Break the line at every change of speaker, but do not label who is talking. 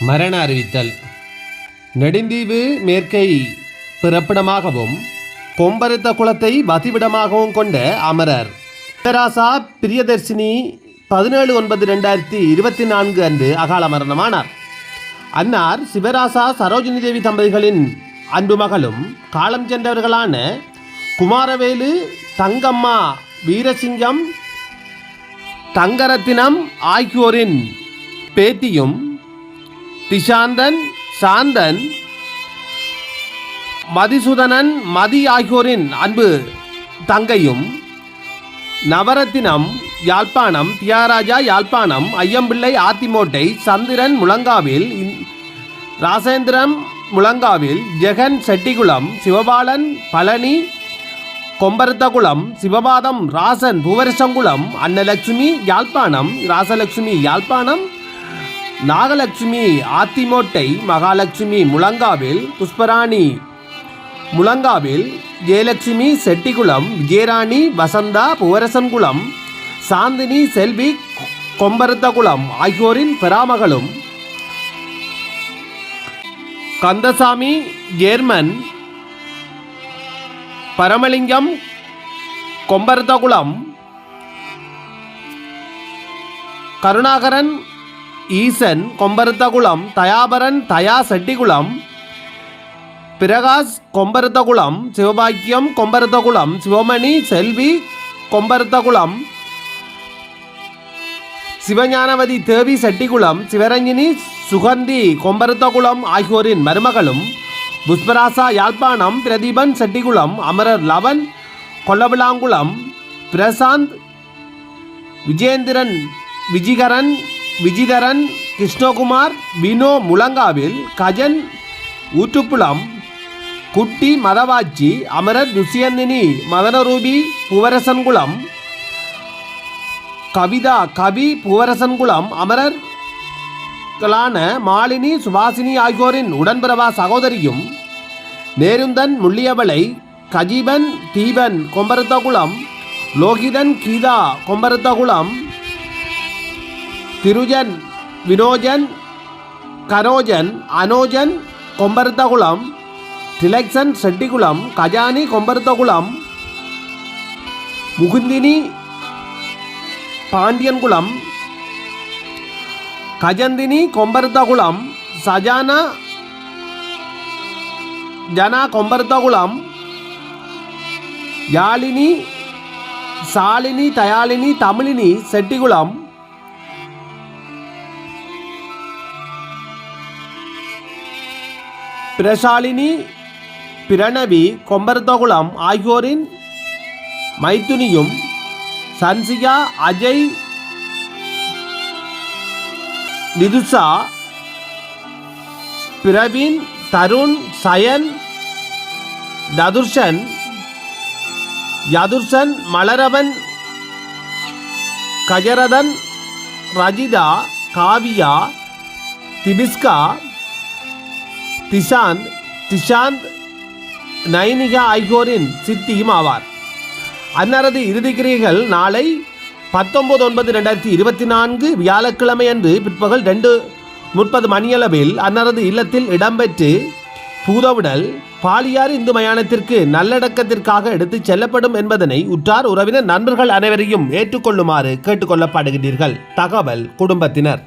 மரண அறிவித்தல். நெடுந்தீவு மேற்கை பிறப்பிடமாகவும் கொம்பருத்த குளத்தை வதிவிடமாகவும் கொண்ட அமரர். பேராசா பிரியதர்சினி பதினேழு ஒன்பது ரெண்டாயிரத்தி இருபத்தி நான்கு அன்று அகால மரணமானார். அன்னார் சிவராசா சரோஜினி தேவி தம்பதிகளின் அன்பு மகளும் காலம் சென்றவர்களான குமாரவேலு தங்கம்மா வீரசிங்கம் தங்கரத்தினம் ஆகியோரின் பேத்தியும் திஷாந்தன் சாந்தன் மதிசுதனன் மதி ஆகியோரின் அன்பு தங்கையும் நவரத்தினம் யாழ்ப்பாணம் தியாகராஜா யாழ்ப்பாணம் ஐயம்பிள்ளை ஆத்திமோட்டை சந்திரன் முழங்காவில் ராசேந்திரம் முழங்காவில் ஜெகன் செட்டிகுளம் சிவபாலன் பழனி கொம்பரத்தகுளம் சிவபாதம் ராசன் புவரசங்குளம் அன்னலட்சுமி யாழ்ப்பாணம் ராசலட்சுமி யாழ்ப்பாணம் நாகலட்சுமி ஆத்திமோட்டை மகாலட்சுமி முழங்காவில் புஷ்பராணி முழங்காவில் ஜெயலட்சுமி செட்டிகுளம் விஜயராணி வசந்தா புவரசன்குளம் சாந்தினி செல்வி கொம்பரத்தகுளம் ஆகியோரின் பெறாமகளும். கந்தசாமி ஜேர்மன் பரமலிங்கம் கொம்பரத்தகுளம் கருணாகரன் ஈசன் கொம்பரத்தகுளம் தயாபரன் தயா செட்டிகுளம். பிரகாஷ் கொம்பரத்தகுளம். சிவபாக்கியம் கொம்பரத்தகுளம். சிவமணி செல்வி கொம்பரத்தகுளம். சிவஞானவதி தேவி செட்டிகுளம். சிவரஞ்சினி சுகந்தி கொம்பரத்தகுளம் ஆகியோரின் மருமகளும். புஷ்பராசா யாழ்ப்பாணம். பிரதீபன் செட்டிகுளம். அமரர் லவன் கொல்லவிளாங்குளம் பிரசாந்த் விஜேந்திரன் விஜிகரன் விஜிதரன் கிருஷ்ணகுமார் வினோ முழங்காவில் கஜன் ஊற்றுப்புலம் குட்டி மதவாச்சி அமரர் துசியந்தினி மதனரூபி புவரசன்குளம் கவிதா கவி புவரசன்குளம் அமரர் களான மாலினி சுபாசினி ஆகியோரின் உடன்பிறவா சகோதரியும் நேருந்தன் முள்ளியவளை கஜீபன் தீபன் கொம்பரத்தகுளம் லோகிதன் கீதா கொம்பரத்தகுளம் திருஜன் வினோஜன் கரோஜன் அனோஜன் கொம்பருத்தகுளம் திலக்சன் செட்டிகுளம் கஜானி கொம்பருத்தகுளம் முகுந்தினி பாண்டியன்குளம் கஜந்தினி கொம்பருத்தகுளம் சஜானா ஜனா கொம்பருத்தகுளம் யாழினி சாலினி தயாளினி தமிழினி செட்டிகுளம் பிரசாலினி பிரணவி கொம்பரத்தகுளம் ஆகியோரின் மைத்துனியும் சன்சிகா அஜய் நிதுஷா பிரவீன் தருண் சயன் ததுர்ஷன் யதுர்ஷன் மலரவன் கஜரதன் ரஜிதா காவியா திபிஸ்கா திஷாந்த் திஷாந்த் நைனிகா ஆகியோரின் சித்தியும் ஆவார். அன்னாரது இறுதிக்கிரியைகள் நாளை பத்தொன்பது ஒன்பது ரெண்டாயிரத்தி இருபத்தி நான்கு வியாழக்கிழமை அன்று பிற்பகல் ரெண்டு முப்பது மணியளவில் அன்னாரது இல்லத்தில் இடம்பெற்று பூதவுடல் பாலியார் இந்து மயானத்திற்கு நல்லடக்கத்திற்காக எடுத்துச் செல்லப்படும் என்பதனை உற்றார் உறவினர் நண்பர்கள் அனைவரையும் ஏற்றுக்கொள்ளுமாறு கேட்டுக்கொள்ளப்படுகிறீர்கள் தகவல் குடும்பத்தினர்.